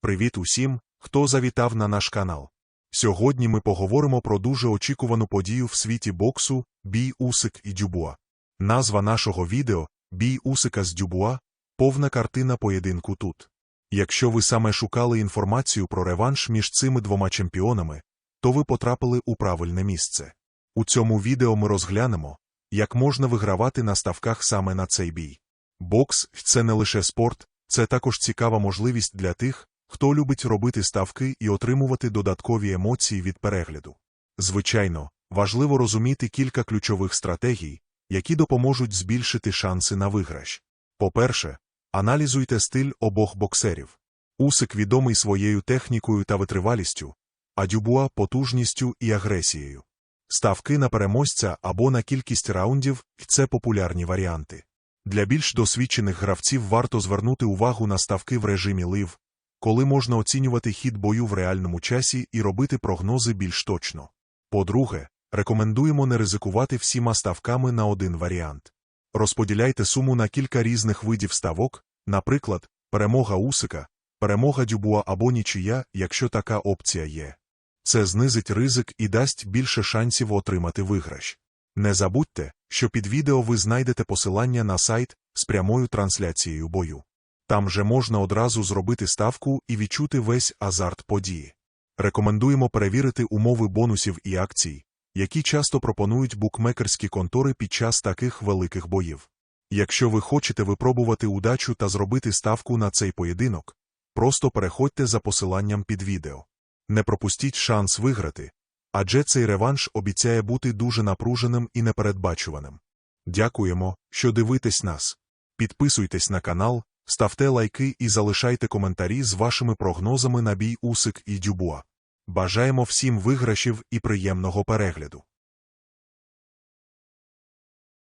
Привіт усім, хто завітав на наш канал. Сьогодні ми поговоримо про дуже очікувану подію в світі боксу бій Усик і Дюбуа. Назва нашого відео Бій Усика з Дюбуа повна картина поєдинку тут. Якщо ви саме шукали інформацію про реванш між цими двома чемпіонами, то ви потрапили у правильне місце. У цьому відео ми розглянемо, як можна вигравати на ставках саме на цей бій. Бокс це не лише спорт, це також цікава можливість для тих, хто любить робити ставки і отримувати додаткові емоції від перегляду. Звичайно, важливо розуміти кілька ключових стратегій, які допоможуть збільшити шанси на виграш. По-перше, аналізуйте стиль обох боксерів. Усик відомий своєю технікою та витривалістю, а Дюбуа потужністю і агресією. Ставки на переможця або на кількість раундів це популярні варіанти. Для більш досвідчених гравців варто звернути увагу на ставки в режимі лив, коли можна оцінювати хід бою в реальному часі і робити прогнози більш точно. По-друге, рекомендуємо не ризикувати всіма ставками на один варіант. Розподіляйте суму на кілька різних видів ставок, наприклад, перемога Усика, перемога Дюбуа або нічия, якщо така опція є. Це знизить ризик і дасть більше шансів отримати виграш. Не забудьте, що під відео ви знайдете посилання на сайт з прямою трансляцією бою. Там же можна одразу зробити ставку і відчути весь азарт події. Рекомендуємо перевірити умови бонусів і акцій, які часто пропонують букмекерські контори під час таких великих боїв. Якщо ви хочете випробувати удачу та зробити ставку на цей поєдинок, просто переходьте за посиланням під відео. Не пропустіть шанс виграти, адже цей реванш обіцяє бути дуже напруженим і непередбачуваним. Дякуємо, що дивитесь нас. Підписуйтесь на канал, ставте лайки і залишайте коментарі з вашими прогнозами на бій Усик і Дюбуа. Бажаємо всім виграшів і приємного перегляду.